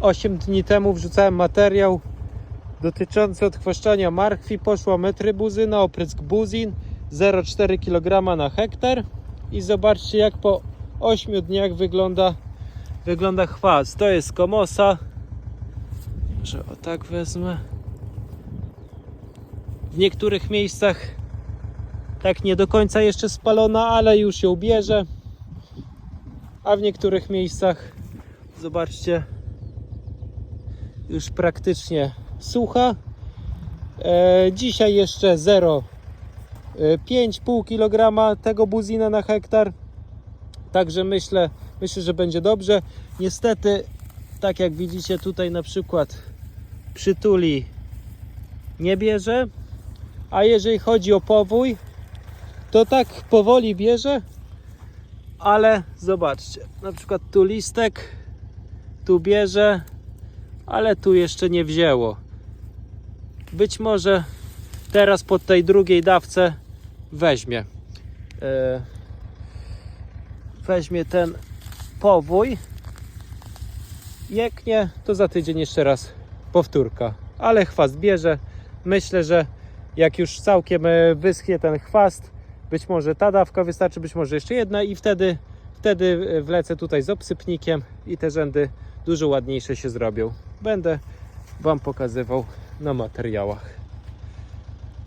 8 dni temu wrzucałem materiał dotyczący odchwaszczania markwi. Poszła metrybuzyna, oprysk buzin 0,4 kg na hektar. I zobaczcie jak po 8 dniach wygląda, wygląda chwast. To jest komosa. Że o tak wezmę. W niektórych miejscach tak nie do końca jeszcze spalona, ale już ją bierze. A w niektórych miejscach zobaczcie już praktycznie sucha. E, dzisiaj jeszcze 0,5 kg tego buzina na hektar. Także myślę, myślę, że będzie dobrze. Niestety, tak jak widzicie tutaj na przykład przytuli nie bierze. A jeżeli chodzi o powój, to tak powoli bierze, ale zobaczcie, na przykład tu listek, tu bierze, ale tu jeszcze nie wzięło. Być może teraz po tej drugiej dawce weźmie. E, weźmie ten powój. Jak nie, to za tydzień jeszcze raz powtórka. Ale chwast bierze. Myślę, że jak już całkiem e, wyschnie ten chwast, być może ta dawka wystarczy, być może jeszcze jedna i wtedy, wtedy e, wlecę tutaj z obsypnikiem i te rzędy dużo ładniejsze się zrobią. Będę Wam pokazywał na materiałach.